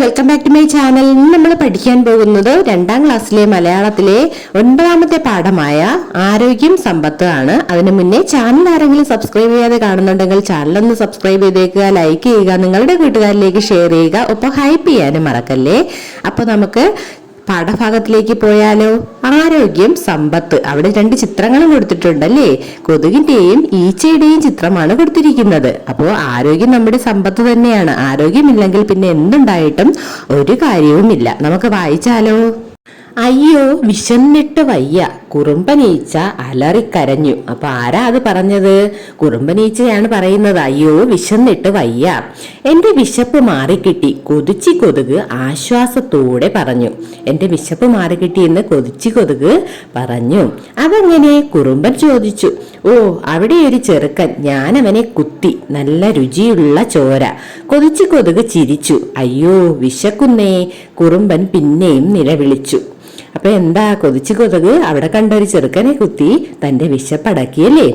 Welcome back to my channel ഇന്ന് നമ്മൾ പഠിക്കാൻ പോകുന്നത് രണ്ടാം ക്ലാസ്സിലെ മലയാളത്തിലെ ഒൻപതാമത്തെ പാഠമായ ആരോഗ്യം സമ്പത്ത് ആണ് അതിനു മുന്നേ ചാനൽ ആരെങ്കിലും സബ്സ്ക്രൈബ് ചെയ്യാതെ കാണുന്നുണ്ടെങ്കിൽ ചാനൽ ഒന്ന് സബ്സ്ക്രൈബ് ചെയ്തേക്കുക ലൈക്ക് ചെയ്യുക നിങ്ങളുടെ കൂട്ടുകാരിലേക്ക് ഷെയർ ചെയ്യുക ഒപ്പം ഹൈപ്പ് ചെയ്യാനും മറക്കല്ലേ? അപ്പോൾ നമുക്ക് പാഠഭാഗത്തിലേക്ക് പോയാലോ? ആരോഗ്യം സമ്പത്ത്. അവിടെ രണ്ട് ചിത്രങ്ങളും കൊടുത്തിട്ടുണ്ടല്ലേ? കൊതുകിന്റെയും ഈച്ചയുടെയും ചിത്രമാണ് കൊടുത്തിരിക്കുന്നത്. അപ്പോൾ ആരോഗ്യം നമ്മുടെ സമ്പത്ത് തന്നെയാണ്. ആരോഗ്യമില്ലെങ്കിൽ പിന്നെ എന്തുണ്ടായിട്ടും ഒരു കാര്യവുമില്ല. നമുക്ക് വായിച്ചാലോ? അയ്യോ വിശന്നിട്ട് വയ്യ. കുറുമ്പനീച്ച അലറിക്കരഞ്ഞു. അപ്പൊ ആരാ അത് പറഞ്ഞത്? കുറുമ്പനീച്ചയാണ് പറയുന്നത്. അയ്യോ വിശന്നിട്ട് വയ്യ. എന്റെ വിശപ്പ് മാറിക്കിട്ടി. കൊതിച്ചി കൊതുക് ആശ്വാസത്തോടെ പറഞ്ഞു. എന്റെ വിശപ്പ് മാറിക്കിട്ടി എന്ന് കൊതിച്ചി കൊതുക് പറഞ്ഞു. അതെങ്ങനെ? കുറുമ്പൻ ചോദിച്ചു. ഓ അവിടെ ഒരു ചെറുക്കൻ. ഞാനവനെ കുത്തി. നല്ല രുചിയുള്ള ചോര. കൊതിച്ചി കൊതുക് ചിരിച്ചു. അയ്യോ വിശക്കുന്നേ. കുറുമ്പൻ പിന്നെയും നിലവിളിച്ചു. അപ്പൊ എന്താ കൊതിച്ചു കൊതുക് അവിടെ കണ്ട ഒരു ചെറുക്കനെ കുത്തി തന്റെ വിശപ്പടക്കിയല്ലേ?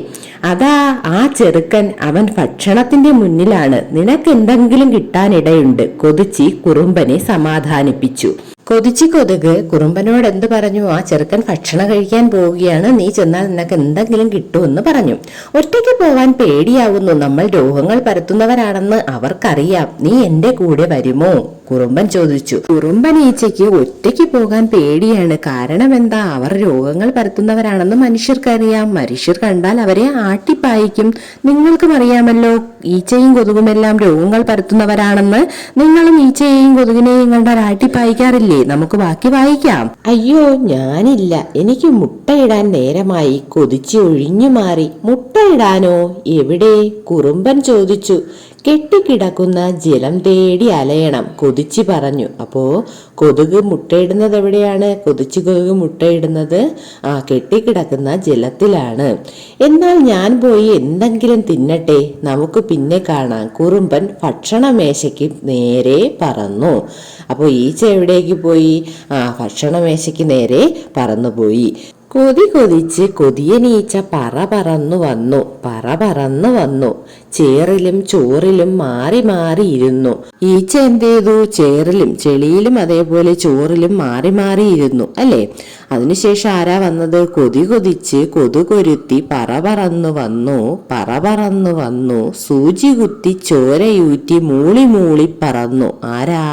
അതാ ആ ചെറുക്കൻ അവൻ ഭക്ഷണത്തിന്റെ മുന്നിലാണ്. നിനക്ക് എന്തെങ്കിലും കിട്ടാനിടയുണ്ട്. കൊതിച്ചി കുറുമ്പനെ സമാധാനിപ്പിച്ചു. കൊതിച്ചി കൊതുക് കുറുമ്പനോട് എന്ത് പറഞ്ഞു? ആ ചെറുക്കൻ ഭക്ഷണം കഴിക്കാൻ പോവുകയാണ്. നീ ചെന്നാൽ നിനക്ക് എന്തെങ്കിലും കിട്ടുമെന്ന് പറഞ്ഞു. ഒറ്റയ്ക്ക് പോവാൻ പേടിയാവുന്നു. നമ്മൾ രോഗങ്ങൾ പരത്തുന്നവരാണെന്ന് അവർക്കറിയാം. നീ എന്റെ കൂടെ വരുമോ? കുറുമ്പൻ ചോദിച്ചു. കുറുമ്പൻ ഈച്ചയ്ക്ക് ഒറ്റയ്ക്ക് പോകാൻ പേടിയാണ്. കാരണം എന്താ? അവർ രോഗങ്ങൾ പരത്തുന്നവരാണെന്ന് മനുഷ്യർക്കറിയാം. മനുഷ്യർ കണ്ടാൽ അവരെ ആട്ടിപ്പായിക്കും നിങ്ങൾക്കും അറിയാമല്ലോ ഈച്ചയും കൊതുകുമെല്ലാം രോഗങ്ങൾ പരത്തുന്നവരാണെന്ന്. നിങ്ങളും ഈച്ചയെയും കൊതുകിനെയും കണ്ടാൽ ആട്ടിപ്പായിക്കാറില്ലേ നമുക്ക് ബാക്കി വായിക്കാം. അയ്യോ ഞാനില്ല. എനിക്ക് മുട്ടയിടാൻ നേരമായി. കൊതിച്ച് ഒഴിഞ്ഞു മാറി മുട്ടയിടാനോ? എവിടെ? കുറുമ്പൻ ചോദിച്ചു. കെട്ടിക്കിടക്കുന്ന ജലം തേടി അലയണം കൊതിച്ച് പറഞ്ഞു. അപ്പോ കൊതുക് മുട്ടയിടുന്നത് എവിടെയാണ്? കൊതിച്ച് കൊതുക് മുട്ടയിടുന്നത് ആ കെട്ടിക്കിടക്കുന്ന ജലത്തിലാണ്. എന്നാൽ ഞാൻ പോയി എന്തെങ്കിലും തിന്നട്ടെ? നമുക്ക് പിന്നെ കാണാം. കുറുമ്പൻ ഭക്ഷണമേശയ്ക്ക് നേരെ പറന്നു. അപ്പോൾ ഈച്ച എവിടേക്ക് പോയി? ആ ഭക്ഷണമേശയ്ക്ക് നേരെ പറന്നുപോയി. കൊതി കൊതിച്ച് കൊതിയനീച്ച പറ പറന്നു വന്നു പറ പറന്നു വന്നു. ചേറിലും ചോറിലും മാറി മാറി ഇരുന്നു. ഈച്ച എന്ത് ചെയ്തു ചേറിലും ചെളിയിലും അതേപോലെ ചോറിലും മാറി മാറി ഇരുന്നു അല്ലേ? അതിനുശേഷം ആരാ വന്നത്? കൊതി കൊതിച്ച് കൊതുകൊരുത്തി പറ പറന്നു വന്നു പറ പറന്നു വന്നു. സൂചി കുത്തി ചോരയൂറ്റി മൂളി മൂളി പറന്നു. ആരാ?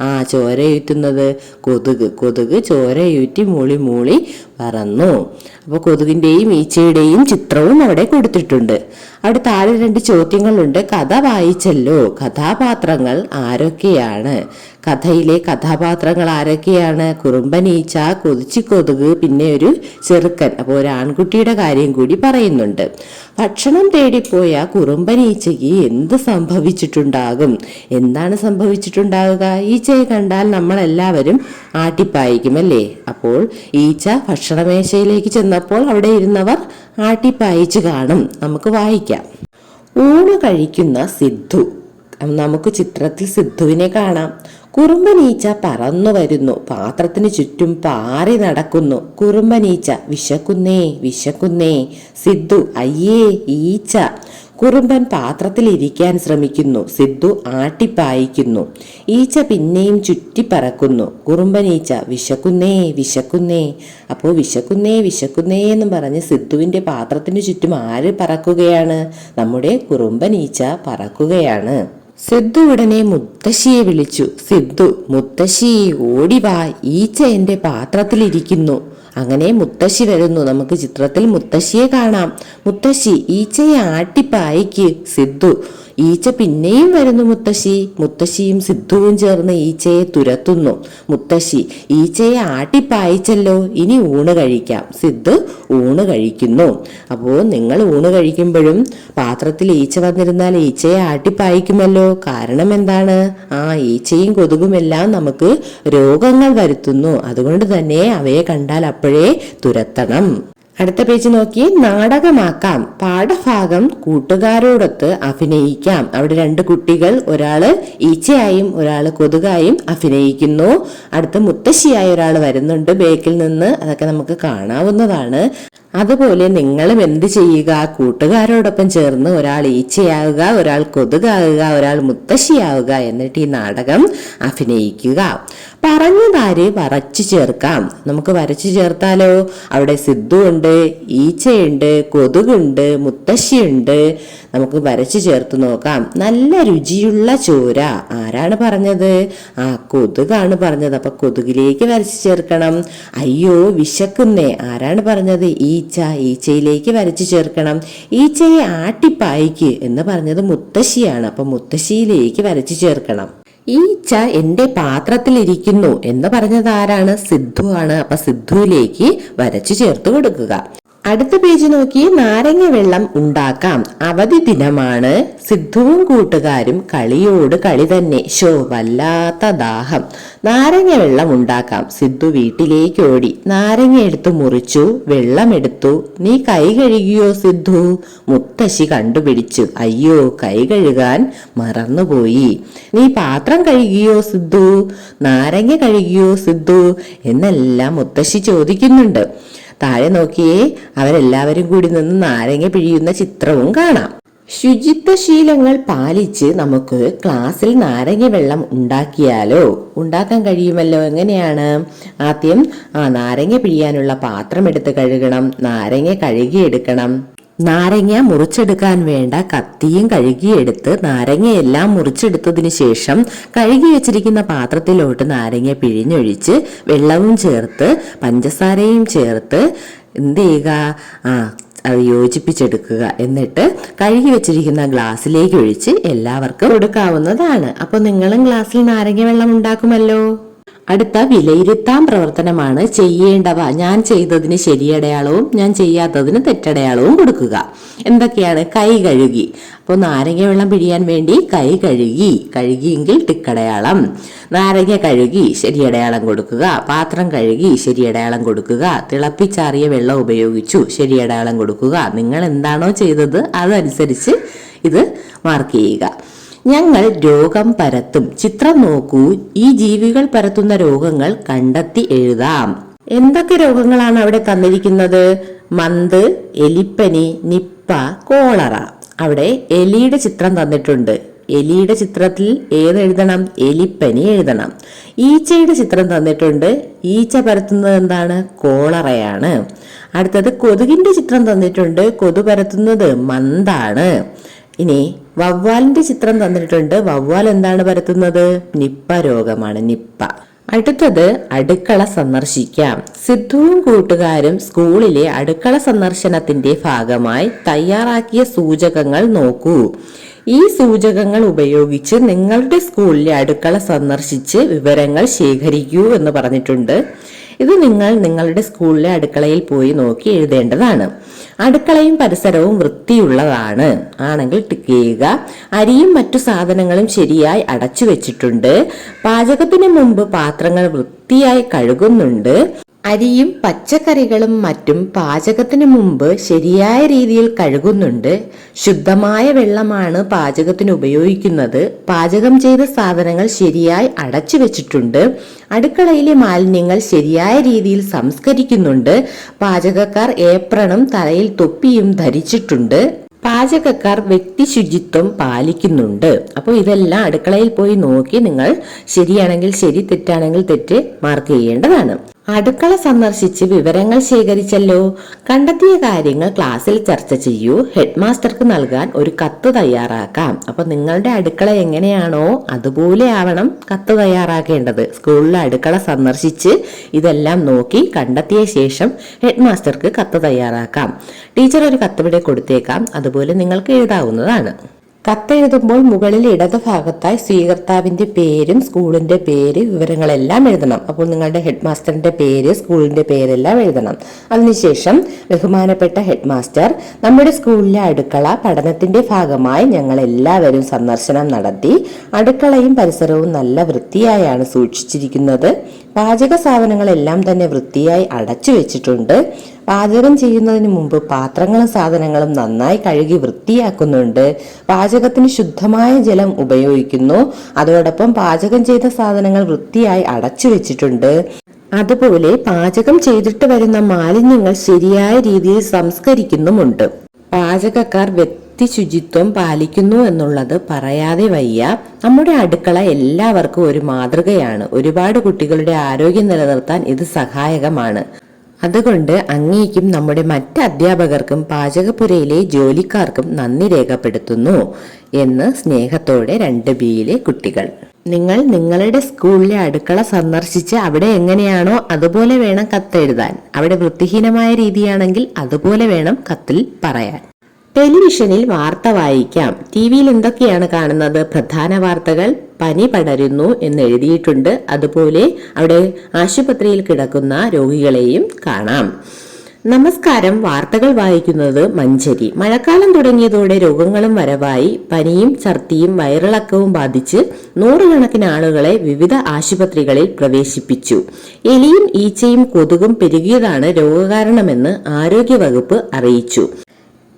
ആ ചോരയൂറ്റുന്നത് കൊതുക്. കൊതുക് ചോരയൂറ്റി മൂളി മൂളി പറന്നു. അപ്പോൾ കൊതുകിന്റെയും ഈച്ചയുടെയും ചിത്രവും അവിടെ കൊടുത്തിട്ടുണ്ട്. അവിടെ താഴെ രണ്ട് ചോദ്യങ്ങളുണ്ട്. കഥ വായിച്ചല്ലോ. കഥാപാത്രങ്ങൾ ആരൊക്കെയാണ്? കഥയിലെ കഥാപാത്രങ്ങൾ ആരൊക്കെയാണ്? കുറുമ്പനീച്ച കൊതിച്ചി കൊതുക് പിന്നെ ഒരു ചെറുക്കൻ. അപ്പോൾ ഒരു ആൺകുട്ടിയുടെ കാര്യം കൂടി പറയുന്നുണ്ട്. ഭക്ഷണം തേടിപ്പോയ കുറുമ്പനീച്ചയ്ക്ക് എന്ത് സംഭവിച്ചിട്ടുണ്ടാകും? എന്താണ് സംഭവിച്ചിട്ടുണ്ടാകുക? ഈച്ചയെ കണ്ടാൽ നമ്മളെല്ലാവരും ആട്ടിപ്പായിക്കും അല്ലേ? അപ്പോൾ ഈച്ച ഭക്ഷണമേശയിലേക്ക് ചെന്നപ്പോൾ അവിടെ ഇരുന്നവർ ആട്ടിപ്പായിച്ചു കാണും. നമുക്ക് വായിക്കാം. ഊണ് കഴിക്കുന്ന സിദ്ധു. നമുക്ക് ചിത്രത്തിൽ സിദ്ധുവിനെ കാണാം. കുറുമ്പനീച്ച പറന്നു വരുന്നു. പാത്രത്തിന് ചുറ്റും പാറി നടക്കുന്നു. കുറുമ്പനീച്ച വിശക്കുന്നേ വിശക്കുന്നേ. സിദ്ധു അയ്യേ ഈച്ച. കുറുമ്പൻ പാത്രത്തിൽ ഇരിക്കാൻ ശ്രമിക്കുന്നു. സിദ്ധു ആട്ടിപ്പായിക്കുന്നു. ഈച്ച പിന്നെയും ചുറ്റിപ്പറക്കുന്നു. കുറുമ്പൻ ഈച്ച വിശക്കുന്നേ വിശക്കുന്നേ. അപ്പോൾ വിശക്കുന്നേ വിശക്കുന്നേ എന്ന് പറഞ്ഞ് സിദ്ധുവിന്റെ പാത്രത്തിന് ചുറ്റും ആര് പറക്കുകയാണ്? നമ്മുടെ കുറുമ്പൻ ഈച്ച പറക്കുകയാണ്. സിദ്ധു ഉടനെ മുത്തശ്ശിയെ വിളിച്ചു. സിദ്ധു മുത്തശ്ശി ഓടിവാ ഈച്ച എന്റെ പാത്രത്തിലിരിക്കുന്നു. അങ്ങനെ മുത്തശ്ശി വരുന്നു. നമുക്ക് ചിത്രത്തിൽ മുത്തശ്ശിയെ കാണാം. മുത്തശ്ശി ഈച്ചയെ ആട്ടിപ്പായിക്ക്. സിദ്ധു ഈച്ച പിന്നെയും വരുന്നു മുത്തശ്ശി. മുത്തശ്ശിയും സിദ്ധുവും ചേർന്ന് ഈച്ചയെ തുരത്തുന്നു. മുത്തശ്ശി ഈച്ചയെ ആട്ടിപ്പായിച്ചല്ലോ ഇനി ഊണ് കഴിക്കാം. സിദ്ധു ഊണ് കഴിക്കുന്നു. അപ്പോൾ നിങ്ങൾ ഊണ് കഴിക്കുമ്പോഴും പാത്രത്തിൽ ഈച്ച വന്നിരുന്നാൽ ഈച്ചയെ ആട്ടിപ്പായിക്കുമല്ലോ കാരണം എന്താണ്? ആ ഈച്ചയും കൊതുകുമെല്ലാം നമുക്ക് രോഗങ്ങൾ വരുത്തുന്നു. അതുകൊണ്ട് തന്നെ അവയെ കണ്ടാൽ അപ്പോഴേ തുരത്തണം. അടുത്ത പേജ് നോക്കി. നാടകമാക്കാം. പാഠഭാഗം കൂട്ടുകാരോടൊത്ത് അഭിനയിക്കാം. അവിടെ രണ്ട് കുട്ടികൾ ഒരാൾ ഈച്ചയായും ഒരാൾ കൊതുകായും അഭിനയിക്കുന്നു. അടുത്ത മുത്തശ്ശിയായ ഒരാൾ വരുന്നുണ്ട് ബേക്കിൽ നിന്ന്. അതൊക്കെ നമുക്ക് കാണാവുന്നതാണ്. അതുപോലെ നിങ്ങളും എന്ത് ചെയ്യുക? കൂട്ടുകാരോടൊപ്പം ചേർന്ന് ഒരാൾ ഈച്ചയാവുക ഒരാൾ കൊതുകാവുക ഒരാൾ മുത്തശ്ശിയാവുക എന്നിട്ട് ഈ നാടകം അഭിനയിക്കുക. പറഞ്ഞതാര് വരച്ചു ചേർക്കാം. നമുക്ക് വരച്ചു ചേർത്താലോ? അവിടെ സിദ്ധു ഉണ്ട് ഈച്ചയുണ്ട് കൊതുകുണ്ട് മുത്തശ്ശിയുണ്ട്. നമുക്ക് വരച്ചു ചേർത്ത് നോക്കാം. നല്ല രുചിയുള്ള ചോര. ആരാണ് പറഞ്ഞത്? ആ കൊതുകാണ് പറഞ്ഞത്. അപ്പൊ കൊതുകിലേക്ക് വരച്ചു ചേർക്കണം. അയ്യോ വിശക്കുന്നേ. ആരാണ് പറഞ്ഞത്? ഈച്ച ഈച്ചയിലേക്ക് വരച്ചു ചേർക്കണം. ഈച്ചയെ ആട്ടിപ്പായിക്ക് എന്ന് പറഞ്ഞത് മുത്തശ്ശിയാണ്. അപ്പൊ മുത്തശ്ശിയിലേക്ക് വരച്ചു ചേർക്കണം. ഈച്ച എന്റെ പാത്രത്തിലിരിക്കുന്നു എന്ന് പറഞ്ഞത് ആരാണ്? സിദ്ധു ആണ് അപ്പൊ സിദ്ധുവിലേക്ക് വരച്ചു ചേർത്ത് കൊടുക്കുക. അടുത്ത പേജ് നോക്കി നാരങ്ങ വെള്ളം ഉണ്ടാക്കാം. അവധി ദിനമാണ്. സിദ്ധുവും കൂട്ടുകാരും കളിയോട് കളി തന്നെ. ഷോ വല്ലാത്ത ദാഹം. നാരങ്ങ വെള്ളം ഉണ്ടാക്കാം. സിദ്ധു വീട്ടിലേക്ക് ഓടി. നാരങ്ങ എടുത്തു മുറിച്ചു. വെള്ളമെടുത്തു നീ കൈ കഴുകിയോ സിദ്ധു? മുത്തശ്ശി കണ്ടുപിടിച്ചു. അയ്യോ കൈ കഴുകാൻ മറന്നുപോയി. നീ പാത്രം കഴുകിയോ സിദ്ധു? നാരങ്ങ കഴുകിയോ സിദ്ധു? എന്നെല്ലാം മുത്തശ്ശി ചോദിക്കുന്നുണ്ട്. താഴെ നോക്കിയേ അവരെല്ലാവരും കൂടി നിന്ന് നാരങ്ങ പിഴിയുന്ന ചിത്രവും കാണാം. ശുചിത്വ ശീലങ്ങൾ പാലിച്ച് നമുക്ക് ക്ലാസ്സിൽ നാരങ്ങ വെള്ളം ഉണ്ടാക്കിയാലോ? ഉണ്ടാക്കാൻ കഴിയുമല്ലോ? എങ്ങനെയാണ്? ആദ്യം ആ നാരങ്ങ പിഴിയാനുള്ള പാത്രം എടുത്ത് കഴുകണം. നാരങ്ങ കഴുകിയെടുക്കണം. നാരങ്ങ മുറിച്ചെടുക്കാൻ വേണ്ട കത്തിയും കഴുകിയെടുത്ത് നാരങ്ങയെല്ലാം മുറിച്ചെടുത്തതിന് ശേഷം കഴുകി വെച്ചിരിക്കുന്ന പാത്രത്തിലോട്ട് നാരങ്ങ പിഴിഞ്ഞൊഴിച്ച് വെള്ളവും ചേർത്ത് പഞ്ചസാരയും ചേർത്ത് എന്ത് ചെയ്യുക? ആ അത് യോജിപ്പിച്ചെടുക്കുക. എന്നിട്ട് കഴുകി വെച്ചിരിക്കുന്ന ഗ്ലാസ്സിലേക്ക് ഒഴിച്ച് എല്ലാവർക്കും കൊടുക്കാവുന്നതാണ്. അപ്പോൾ നിങ്ങളും ഗ്ലാസ്സിൽ നാരങ്ങ വെള്ളം ഉണ്ടാക്കുമല്ലോ? അടുത്ത വിലയിരുത്താം പ്രവർത്തനമാണ് ചെയ്യേണ്ടവ. ഞാൻ ചെയ്തതിന് ശരിയടയാളവും ഞാൻ ചെയ്യാത്തതിന് തെറ്റടയാളവും കൊടുക്കുക. എന്തൊക്കെയാണ്? കൈ കഴുകി. അപ്പോൾ നാരങ്ങ വെള്ളം പിഴിയാൻ വേണ്ടി കൈ കഴുകി. കഴുകിയെങ്കിൽ ടിക്കടയാളം. നാരങ്ങ കഴുകി ശരിയടയാളം കൊടുക്കുക. പാത്രം കഴുകി ശരിയടയാളം കൊടുക്കുക. തിളപ്പിച്ചാറിയ വെള്ളം ഉപയോഗിച്ചു ശരിയടയാളം കൊടുക്കുക. നിങ്ങൾ എന്താണോ ചെയ്തത് അതനുസരിച്ച് ഇത് മാർക്ക് ചെയ്യുക. ഞങ്ങൾ രോഗം പരത്തും. ചിത്രം നോക്കൂ. ഈ ജീവികൾ പരത്തുന്ന രോഗങ്ങൾ കണ്ടെത്തി എഴുതാം. എന്തൊക്കെ രോഗങ്ങളാണ് അവിടെ തന്നിരിക്കുന്നത്? മന്ത് എലിപ്പനി നിപ്പ കോളറ. അവിടെ എലിയുടെ ചിത്രം തന്നിട്ടുണ്ട്. എലിയുടെ ചിത്രത്തിൽ ഏത് എഴുതണം? എലിപ്പനി എഴുതണം. ഈച്ചയുടെ ചിത്രം തന്നിട്ടുണ്ട്. ഈച്ച പരത്തുന്നത് എന്താണ്? കോളറയാണ്. അടുത്തത് കൊതുകിന്റെ ചിത്രം തന്നിട്ടുണ്ട്. കൊതു പരത്തുന്നത് മന്താണ്. ഇനി വവ്വാലിന്റെ ചിത്രം തന്നിട്ടുണ്ട്. വവ്വാൽ എന്താണ് പരത്തുന്നത്? നിപ്പ രോഗമാണ് നിപ്പ. അടുത്തത് അടുക്കള സന്ദർശിക്കാം. സിദ്ധുവും കൂട്ടുകാരും സ്കൂളിലെ അടുക്കള സന്ദർശനത്തിന്റെ ഭാഗമായി തയ്യാറാക്കിയ സൂചകങ്ങൾ നോക്കൂ. ഈ സൂചകങ്ങൾ ഉപയോഗിച്ച് നിങ്ങളുടെ സ്കൂളിലെ അടുക്കള സന്ദർശിച്ച് വിവരങ്ങൾ ശേഖരിക്കൂ എന്ന് പറഞ്ഞിട്ടുണ്ട്. ഇത് നിങ്ങൾ നിങ്ങളുടെ സ്കൂളിലെ അടുക്കളയിൽ പോയി നോക്കി എഴുതേണ്ടതാണ്. അടുക്കളയും പരിസരവും വൃത്തിയുള്ളതാണ്. ആണെങ്കിൽ ടിക്ക് ചെയ്യുക അരിയും മറ്റു സാധനങ്ങളും ശരിയായി അടച്ചു വെച്ചിട്ടുണ്ട്. പാചകത്തിന് മുമ്പ് പാത്രങ്ങൾ വൃത്തിയായി കഴുകുന്നുണ്ട്. അരിയും പച്ചക്കറികളും മറ്റും പാചകത്തിന് മുമ്പ് ശരിയായ രീതിയിൽ കഴുകുന്നുണ്ട്. ശുദ്ധമായ വെള്ളമാണ് പാചകത്തിന് ഉപയോഗിക്കുന്നത്. പാചകം ചെയ്ത സാധനങ്ങൾ ശരിയായി അടച്ചു വെച്ചിട്ടുണ്ട്. അടുക്കളയിലെ മാലിന്യങ്ങൾ ശരിയായ രീതിയിൽ സംസ്കരിക്കുന്നുണ്ട്. പാചകക്കാർ ഏപ്രണും തലയിൽ തൊപ്പിയും ധരിച്ചിട്ടുണ്ട്. പാചകക്കാർ വ്യക്തി ശുചിത്വം പാലിക്കുന്നുണ്ട്. അപ്പോൾ ഇതെല്ലാം അടുക്കളയിൽ പോയി നോക്കി നിങ്ങൾ ശരിയാണെങ്കിൽ ശരി തെറ്റാണെങ്കിൽ തെറ്റ് മാർക്ക് ചെയ്യേണ്ടതാണ്. അടുക്കള സന്ദർശിച്ച് വിവരങ്ങൾ ശേഖരിച്ചല്ലോ. കണ്ടെത്തിയ കാര്യങ്ങൾ ക്ലാസ്സിൽ ചർച്ച ചെയ്യൂ. ഹെഡ് മാസ്റ്റർക്ക് നൽകാൻ ഒരു കത്ത് തയ്യാറാക്കാം. അപ്പൊ നിങ്ങളുടെ അടുക്കള എങ്ങനെയാണോ അതുപോലെ ആവണം കത്ത് തയ്യാറാക്കേണ്ടത്. സ്കൂളിലെ അടുക്കള സന്ദർശിച്ച് ഇതെല്ലാം നോക്കി കണ്ടെത്തിയ ശേഷം ഹെഡ് മാസ്റ്റർക്ക് കത്ത് തയ്യാറാക്കാം. ടീച്ചർ ഒരു കത്ത് ഇവിടെ കൊടുത്തേക്കാം. അതുപോലെ നിങ്ങൾക്ക് എഴുതാവുന്നതാണ്. കത്തെഴുതുമ്പോൾ മുകളിൽ ഇടത് ഭാഗത്തായി പേരും സ്കൂളിന്റെ പേര് വിവരങ്ങളെല്ലാം എഴുതണം. അപ്പോൾ നിങ്ങളുടെ ഹെഡ് മാസ്റ്ററിന്റെ പേര് സ്കൂളിന്റെ പേരെല്ലാം എഴുതണം. അതിനുശേഷം ബഹുമാനപ്പെട്ട ഹെഡ് മാസ്റ്റർ നമ്മുടെ സ്കൂളിലെ അടുക്കള പഠനത്തിന്റെ ഭാഗമായി ഞങ്ങൾ എല്ലാവരും സന്ദർശനം നടത്തി അടുക്കളയും പരിസരവും നല്ല വൃത്തിയായാണ് സൂക്ഷിച്ചിരിക്കുന്നത്. പാചക സാധനങ്ങളെല്ലാം തന്നെ വൃത്തിയായി അടച്ചു വെച്ചിട്ടുണ്ട് പാചകം ചെയ്യുന്നതിന് മുമ്പ് പാത്രങ്ങളും സാധനങ്ങളും നന്നായി കഴുകി വൃത്തിയാക്കുന്നുണ്ട്. പാചകത്തിന് ശുദ്ധമായ ജലം ഉപയോഗിക്കുന്നു. അതോടൊപ്പം പാചകം ചെയ്ത സാധനങ്ങൾ വൃത്തിയായി അടച്ചു വെച്ചിട്ടുണ്ട്. അതുപോലെ പാചകം ചെയ്തിട്ട് വരുന്ന മാലിന്യങ്ങൾ ശരിയായ രീതിയിൽ സംസ്കരിക്കുന്നുമുണ്ട്. പാചകക്കാർ വ്യക്തി ശുചിത്വം പാലിക്കുന്നു എന്നുള്ളത് പറയാതെ വയ്യ. നമ്മുടെ അടുക്കള എല്ലാവർക്കും ഒരു മാതൃകയാണ്. ഒരുപാട് കുട്ടികളുടെ ആരോഗ്യം നിലനിർത്താൻ ഇത് സഹായകമാണ്. അതുകൊണ്ട് അങ്ങേക്കും നമ്മുടെ മറ്റ് അധ്യാപകർക്കും പാചകപ്പുരയിലെ ജോലിക്കാർക്കും നന്ദി രേഖപ്പെടുത്തുന്നു എന്ന് സ്നേഹത്തോടെ രണ്ട് ബിയിലെ കുട്ടികൾ. നിങ്ങൾ നിങ്ങളുടെ സ്കൂളിലെ അടുക്കള സന്ദർശിച്ച് അവിടെ എങ്ങനെയാണോ അതുപോലെ വേണം കത്തെഴുതാൻ. അവിടെ വൃത്തിഹീനമായ രീതിയാണെങ്കിൽ അതുപോലെ വേണം കത്തിൽ പറയാൻ. ടെലിവിഷനിൽ വാർത്ത വായിക്കാം. ടി വിയിൽ എന്തൊക്കെയാണ് കാണുന്നത്? പ്രധാന വാർത്തകൾ പനി പടരുന്നു എന്ന് എഴുതിയിട്ടുണ്ട്. അതുപോലെ അവിടെ ആശുപത്രിയിൽ കിടക്കുന്ന രോഗികളെയും കാണാം. നമസ്കാരം. വാർത്തകൾ വായിക്കുന്നത് മഞ്ചരി. മഴക്കാലം തുടങ്ങിയതോടെ രോഗങ്ങളും വരവായി. പനിയും ഛർദിയും വയറിളക്കവും ബാധിച്ച് നൂറുകണക്കിന് ആളുകളെ വിവിധ ആശുപത്രികളിൽ പ്രവേശിപ്പിച്ചു. എലിയും ഈച്ചയും കൊതുകും പെരുകിയതാണ് രോഗകാരണമെന്ന് ആരോഗ്യവകുപ്പ് അറിയിച്ചു.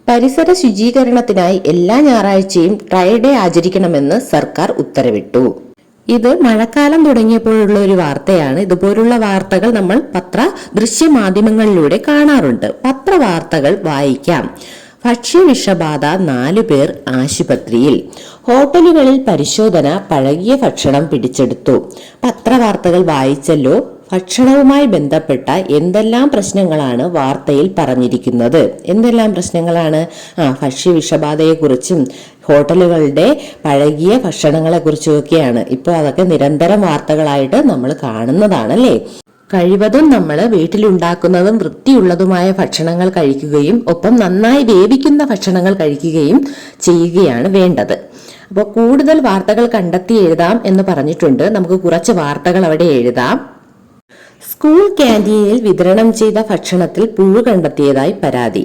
പരിസര ശുചീകരണത്തിനായി എല്ലാ ഞായറാഴ്ചയും ട്രൈഡേ ആചരിക്കണമെന്ന് സർക്കാർ ഉത്തരവിട്ടു. ഇത് മഴക്കാലം തുടങ്ങിയപ്പോഴുള്ള ഒരു വാർത്തയാണ്. ഇതുപോലുള്ള വാർത്തകൾ നമ്മൾ പത്ര ദൃശ്യമാധ്യമങ്ങളിലൂടെ കാണാറുണ്ട്. പത്രവാർത്തകൾ വായിക്കാം. ഭക്ഷ്യവിഷബാധ നാലു പേർ ആശുപത്രിയിൽ. ഹോട്ടലുകളിൽ പരിശോധന പഴകിയ ഭക്ഷണം പിടിച്ചെടുത്തു. പത്രവാർത്തകൾ വായിച്ചല്ലോ ഭക്ഷണവുമായി ബന്ധപ്പെട്ട എന്തെല്ലാം പ്രശ്നങ്ങളാണ് വാർത്തയിൽ പറഞ്ഞിരിക്കുന്നത്? എന്തെല്ലാം പ്രശ്നങ്ങളാണ്? ആ ഭക്ഷ്യവിഷബാധയെക്കുറിച്ചും ഹോട്ടലുകളുടെ പഴകിയ ഭക്ഷണങ്ങളെക്കുറിച്ചുമൊക്കെയാണ്. ഇപ്പോൾ അതൊക്കെ നിരന്തരം വാർത്തകളായിട്ട് നമ്മൾ കാണുന്നതാണല്ലേ? കഴിവതും നമ്മൾ വീട്ടിലുണ്ടാക്കുന്നതും വൃത്തിയുള്ളതുമായ ഭക്ഷണങ്ങൾ കഴിക്കുകയും ഒപ്പം നന്നായി വേവിക്കുന്ന ഭക്ഷണങ്ങൾ കഴിക്കുകയും ചെയ്യുകയാണ് വേണ്ടത്. അപ്പോൾ കൂടുതൽ വാർത്തകൾ കണ്ടെത്തി എഴുതാം എന്ന് പറഞ്ഞിട്ടുണ്ട്. നമുക്ക് കുറച്ച് വാർത്തകൾ അവിടെ എഴുതാം. സ്കൂൾ ക്യാന്റീനിൽ വിതരണം ചെയ്ത ഭക്ഷണത്തിൽ പുഴു കണ്ടെത്തിയതായി പരാതി.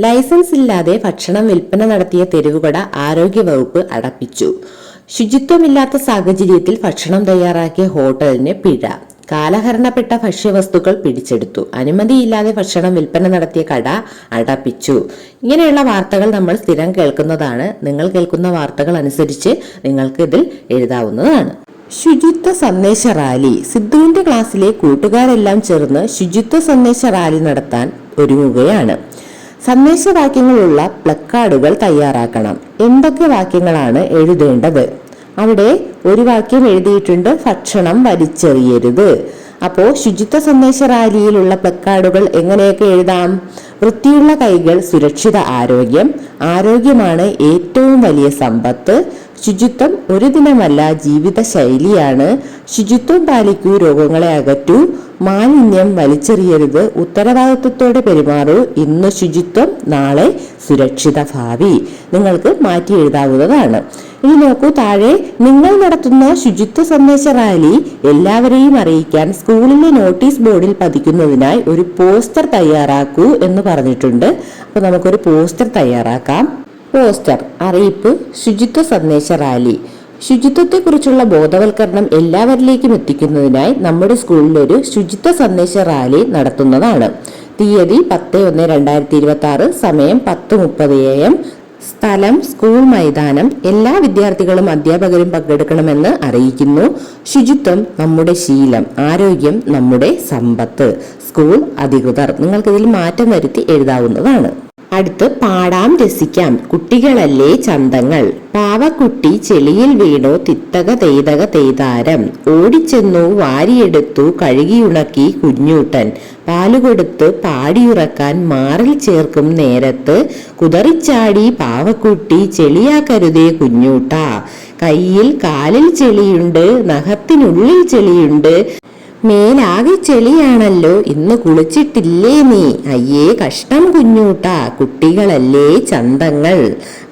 ലൈസൻസ് ഇല്ലാതെ ഭക്ഷണം വിൽപ്പന നടത്തിയ തെരുവുകട ആരോഗ്യവകുപ്പ് അടപ്പിച്ചു. ശുചിത്വമില്ലാത്ത സാഹചര്യത്തിൽ ഭക്ഷണം തയ്യാറാക്കിയ ഹോട്ടലിന് പിഴ. കാലഹരണപ്പെട്ട ഭക്ഷ്യവസ്തുക്കൾ പിടിച്ചെടുത്തു. അനുമതിയില്ലാതെ ഭക്ഷണം വിൽപ്പന നടത്തിയ കട അടപ്പിച്ചു. ഇങ്ങനെയുള്ള വാർത്തകൾ നമ്മൾ സ്ഥിരം കേൾക്കുന്നതാണ്. നിങ്ങൾ കേൾക്കുന്ന വാർത്തകൾ അനുസരിച്ച് നിങ്ങൾക്ക് ഇതിൽ എഴുതാവുന്നതാണ്. ശുചിത്വ സന്ദേശ റാലി. സിദ്ധുവിന്റെ ക്ലാസ്സിലെ കൂട്ടുകാരെല്ലാം ചേർന്ന് ശുചിത്വ സന്ദേശ റാലി നടത്താൻ ഒരുങ്ങുകയാണ്. സന്ദേശവാക്യങ്ങളുള്ള പ്ലക്കാർഡുകൾ തയ്യാറാക്കണം. എന്തൊക്കെ വാക്യങ്ങളാണ് എഴുതേണ്ടത്? അവിടെ ഒരു വാക്യം എഴുതിയിട്ടുണ്ട് ഭക്ഷണം വലിച്ചെറിയരുത് അപ്പോൾ ശുചിത്വ സന്ദേശ റാലിയിലുള്ള പ്ലക്കാർഡുകൾ എങ്ങനെയൊക്കെ എഴുതാം? വൃത്തിയുള്ള കൈകൾ സുരക്ഷിത ആരോഗ്യം. ആരോഗ്യമാണ് ഏറ്റവും വലിയ സമ്പത്ത്. ശുചിത്വം ഒരു ദിനമല്ല ജീവിത ശൈലിയാണ് ശുചിത്വം പാലിക്കൂ രോഗങ്ങളെ അകറ്റൂ. മാലിന്യം വലിച്ചെറിയരുത്. ഉത്തരവാദിത്വത്തോടെ പെരുമാറൂ. ഇന്ന് ശുചിത്വം നാളെ സുരക്ഷിത ഭാവി. നിങ്ങൾക്ക് മാറ്റി എഴുതാവുന്നതാണ്. ഇനി നോക്കൂ താഴെ നിങ്ങൾ നടത്തുന്ന ശുചിത്വ സന്ദേശ റാലി എല്ലാവരെയും അറിയിക്കാൻ സ്കൂളിലെ നോട്ടീസ് ബോർഡിൽ പതിക്കുന്നതിനായി ഒരു പോസ്റ്റർ തയ്യാറാക്കൂ എന്ന് പറഞ്ഞിട്ടുണ്ട്. അപ്പൊ നമുക്കൊരു പോസ്റ്റർ തയ്യാറാക്കാം. പോസ്റ്റർ അറിയിപ്പ് ശുചിത്വ സന്ദേശ റാലി. ശുചിത്വത്തെക്കുറിച്ചുള്ള ബോധവൽക്കരണം എല്ലാവരിലേക്കും എത്തിക്കുന്നതിനായി നമ്മുടെ സ്കൂളിൽ ഒരു ശുചിത്വ സന്ദേശ റാലി നടത്തുന്നതാണ്. തീയതി പത്ത് ഒന്ന് രണ്ടായിരത്തി ഇരുപത്തി ആറ് സമയം പത്ത് മുപ്പത് എ എം. സ്ഥലം സ്കൂൾ മൈതാനം എല്ലാ വിദ്യാർത്ഥികളും അധ്യാപകരും പങ്കെടുക്കണമെന്ന് അറിയിക്കുന്നു. ശുചിത്വം നമ്മുടെ ശീലം ആരോഗ്യം നമ്മുടെ സമ്പത്ത് സ്കൂൾ അധികൃതർ. നിങ്ങൾക്കിതിൽ മാറ്റം വരുത്തി എഴുതാവുന്നതാണ്. അടുത്ത് പാടാം രസിക്കാം. കുട്ടികളല്ലേ ചന്തങ്ങൾ. പാവക്കുട്ടി ചെളിയിൽ വീണു തിത്തക തെയ്തക തെയ്താരം ഓടിച്ചെന്നു വാരിയെടുത്തു കഴുകിയുണക്കി കുഞ്ഞൂട്ടൻ. പാലുകൊടുത്ത് പാടിയുറക്കാൻ മാറിൽ ചേർക്കും നേരത്ത് കുതറിച്ചാടി പാവക്കുട്ടി ചെളിയാക്കരുതേ കുഞ്ഞൂട്ട. കയ്യിൽ കാലിൽ ചെളിയുണ്ട് നഖത്തിനുള്ളിൽ ചെളിയുണ്ട്. മേലാകെ ചെളിയാണല്ലോ ഇന്ന് കുളിച്ചിട്ടില്ലേ നീ? അയ്യേ കഷ്ടം കുഞ്ഞൂട്ട കുട്ടികളല്ലേ ചന്തങ്ങൾ.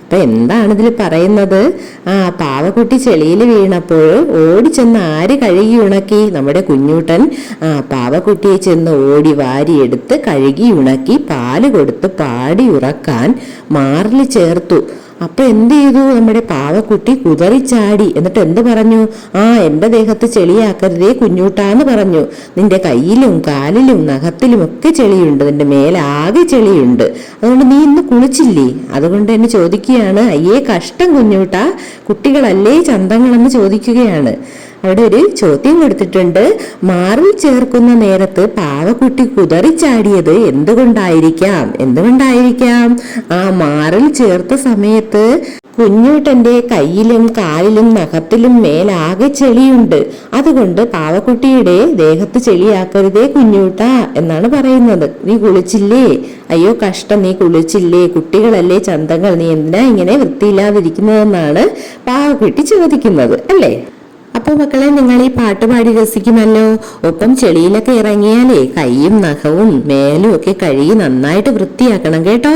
അപ്പൊ എന്താണ് ഇതിൽ പറയുന്നത്? ആ പാവക്കുട്ടി ചെളിയിൽ വീണപ്പോൾ ഓടി ചെന്ന് ആര് കഴുകി ഉണക്കി? നമ്മുടെ കുഞ്ഞൂട്ടൻ ആ പാവക്കുട്ടിയെ ചെന്ന് ഓടി വാരിയെടുത്ത് കഴുകി ഉണക്കി പാൽ കൊടുത്ത് പാടി ഉറക്കാൻ മാറിൽ ചേർത്തു. അപ്പൊ എന്ത് ചെയ്തു? നമ്മുടെ പാവക്കുട്ടി കുതറിച്ചാടി എന്നിട്ട് എന്ത് പറഞ്ഞു? ആ എന്റെ ദേഹത്ത് ചെളിയാക്കരുതേ കുഞ്ഞൂട്ടാന്ന് പറഞ്ഞു. നിന്റെ കയ്യിലും കാലിലും നഖത്തിലും ഒക്കെ ചെളിയുണ്ട്. നിന്റെ മേലാകെ ചെളിയുണ്ട്. അതുകൊണ്ട് നീ ഇന്ന് കുളിച്ചില്ലേ? അതുകൊണ്ട് എന്നെ ചോദിക്കുകയാണ് അയ്യേ കഷ്ടം കുഞ്ഞൂട്ടാ. കുട്ടികളല്ലേ ചന്തങ്ങളെന്ന് ചോദിക്കുകയാണ്. അവിടെ ഒരു ചോദ്യം കൊടുത്തിട്ടുണ്ട്. മാറിൽ ചേർക്കുന്ന നേരത്ത് പാവക്കുട്ടി കുതറിച്ചാടിയത് എന്തുകൊണ്ടായിരിക്കാം? എന്തുകൊണ്ടായിരിക്കാം? ആ മാറിൽ ചേർത്ത സമയത്ത് കുഞ്ഞൂട്ടന്റെ കയ്യിലും കാലിലും നഖത്തിലും മേലാകെ ചെളിയുണ്ട്. അതുകൊണ്ട് പാവക്കുട്ടിയുടെ ദേഹത്ത് ചെളിയാക്കരുതേ കുഞ്ഞൂട്ട എന്നാണ് പറയുന്നത്. നീ കുളിച്ചില്ലേ? അയ്യോ കഷ്ടം. നീ കുളിച്ചില്ലേ? കുട്ടികളല്ലേ ചന്തങ്ങൾ. നീ എന്തിനാ ഇങ്ങനെ വൃത്തിയില്ലാതിരിക്കുന്നതെന്നാണ് പാവക്കുട്ടി ചോദിക്കുന്നത്. അല്ലേ? അപ്പൊ മക്കളെ നിങ്ങൾ ഈ പാട്ട് പാടി രസിക്കുമല്ലോ? ഒപ്പം ചെളിയിലൊക്കെ ഇറങ്ങിയാലേ കൈയും നഖവും മേലും ഒക്കെ കഴുകി നന്നായിട്ട് വൃത്തിയാക്കണം കേട്ടോ.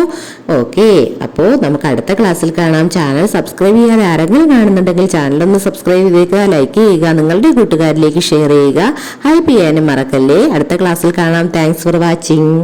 ഓക്കെ അപ്പോ നമുക്ക് അടുത്ത ക്ലാസ്സിൽ കാണാം. ചാനൽ സബ്സ്ക്രൈബ് ചെയ്യാതെ ആരെങ്കിലും കാണുന്നുണ്ടെങ്കിൽ ചാനൽ ഒന്ന് സബ്സ്ക്രൈബ് ചെയ്തേക്കുക ലൈക്ക് ചെയ്യുക നിങ്ങളുടെ കൂട്ടുകാരിലേക്ക് ഷെയർ ചെയ്യുക. ഹൈപ്പ് ചെയ്യാനും മറക്കല്ലേ. അടുത്ത ക്ലാസ്സിൽ കാണാം. Thanks for watching